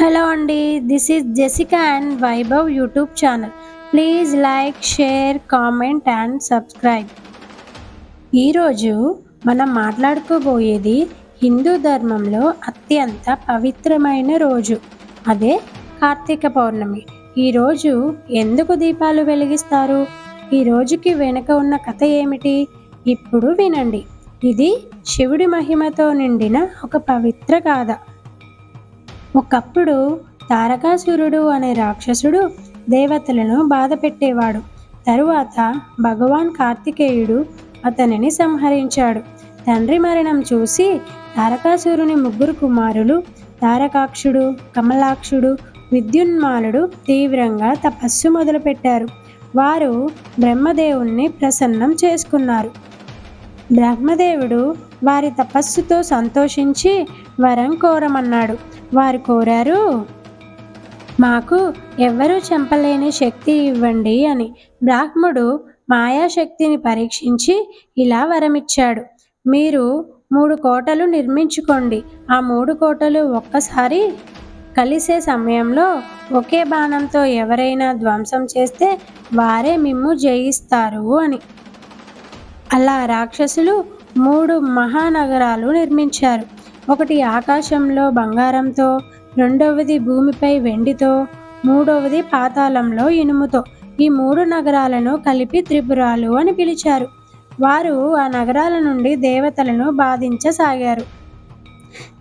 Hello అండి this is Jessica and Vaibhav YouTube channel. Please like share comment and subscribe. ఈరోజు మనం మాట్లాడుకోబోయేది హిందూ ధర్మంలో అత్యంత పవిత్రమైన రోజు. అదే కార్తీక పౌర్ణమి. ఈరోజు ఎందుకు దీపాలు వెలిగిస్తారు? ఈ రోజుకి వెనుక ఉన్న కథ ఏమిటి? ఇప్పుడు వినండి. ఇది శివుడి మహిమతో నిండిన ఒక పవిత్ర గాథ. ఒకప్పుడు తారకాసురుడు అనే రాక్షసుడు దేవతలను బాధ పెట్టేవాడు తరువాత భగవాన్ కార్తికేయుడు అతనిని సంహరించాడు. తండ్రి మరణం చూసి తారకాసురుని ముగ్గురు కుమారులు తారకాక్షుడు కమలాక్షుడు విద్యున్మాలుడు తీవ్రంగా తపస్సు మొదలుపెట్టారు. వారు బ్రహ్మదేవుణ్ణి ప్రసన్నం చేసుకున్నారు. బ్రహ్మదేవుడు వారి తపస్సుతో సంతోషించి వరం కోరమన్నాడు. వారు కోరారు మాకు ఎవ్వరూ చంపలేని శక్తి ఇవ్వండి అని. బ్రాహ్మడు మాయాశక్తిని పరీక్షించి ఇలా వరమిచ్చాడు మీరు మూడు కోటలు నిర్మించుకోండి. ఆ మూడు కోటలు ఒక్కసారి కలిసే సమయంలో ఒకే బాణంతో ఎవరైనా ధ్వంసం చేస్తే వారే మిమ్ము జయిస్తారు అని. అలా రాక్షసులు మూడు మహానగరాలు నిర్మించారు. ఒకటి ఆకాశంలో బంగారంతో రెండవది భూమిపై వెండితో మూడవది పాతాళంలో ఇనుముతో. ఈ మూడు నగరాలను కలిపి త్రిపురాలు అని పిలిచారు. వారు ఆ నగరాల నుండి దేవతలను బాధించసాగారు.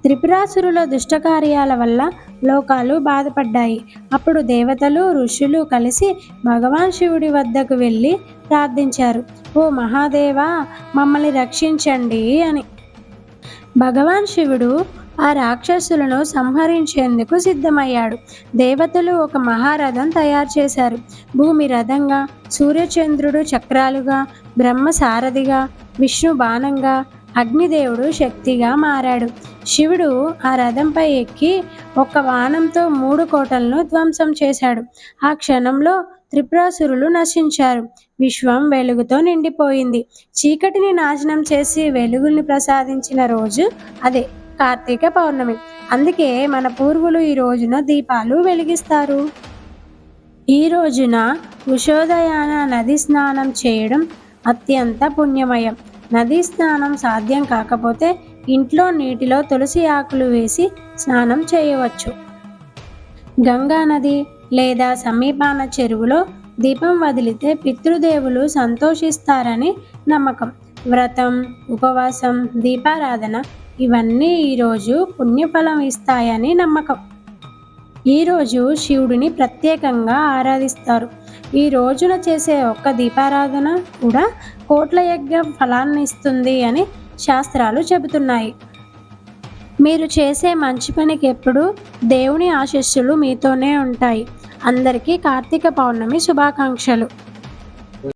త్రిపురాసురుల దుష్టకార్యాల వల్ల లోకాలు బాధపడ్డాయి. అప్పుడు దేవతలు ఋషులు కలిసి భగవాన్ శివుడి వద్దకు వెళ్ళి ప్రార్థించారు. ఓ మహాదేవా మమ్మల్ని రక్షించండి అని. భగవాన్ శివుడు ఆ రాక్షసులను సంహరించేందుకు సిద్ధమయ్యాడు. దేవతలు ఒక మహారథం తయారు చేశారు. భూమి రథంగా సూర్యచంద్రుడు చక్రాలుగా బ్రహ్మ సారథిగా విష్ణు బాణంగా అగ్నిదేవుడు శక్తిగా మారాడు. శివుడు ఆ రథంపై ఎక్కి ఒక వానంతో మూడు కోటలను ధ్వంసం చేశాడు. ఆ క్షణంలో త్రిపురాసురులు నశించారు. విశ్వం వెలుగుతో నిండిపోయింది. చీకటిని నాశనం చేసి వెలుగుల్ని ప్రసాదించిన రోజు అదే కార్తీక పౌర్ణమి. అందుకే మన పూర్వులు ఈ రోజున దీపాలు వెలిగిస్తారు. ఈ రోజున ఉషోదయాన నది స్నానం చేయడం అత్యంత పుణ్యమయం. నదీ స్నానం సాధ్యం కాకపోతే ఇంట్లో నీటిలో తులసి ఆకులు వేసి స్నానం చేయవచ్చు. గంగా నది లేదా సమీపాన చెరువులో దీపం వదిలితే పితృదేవులు సంతోషిస్తారని నమ్మకం. వ్రతం ఉపవాసం దీపారాధన ఇవన్నీ ఈరోజు పుణ్యఫలం ఇస్తాయని నమ్మకం. ఈరోజు శివుడిని ప్రత్యేకంగా ఆరాధిస్తారు. ఈ రోజున చేసే ఒక్క దీపారాధన కూడా కోట్ల యజ్ఞ ఫలాన్ని ఇస్తుంది అని శాస్త్రాలు చెబుతున్నాయి. మీరు చేసే మంచి పనికి ఎప్పుడు దేవుని ఆశీస్సులు మీతోనే ఉంటాయి. అందరికీ కార్తీక పౌర్ణమి శుభాకాంక్షలు.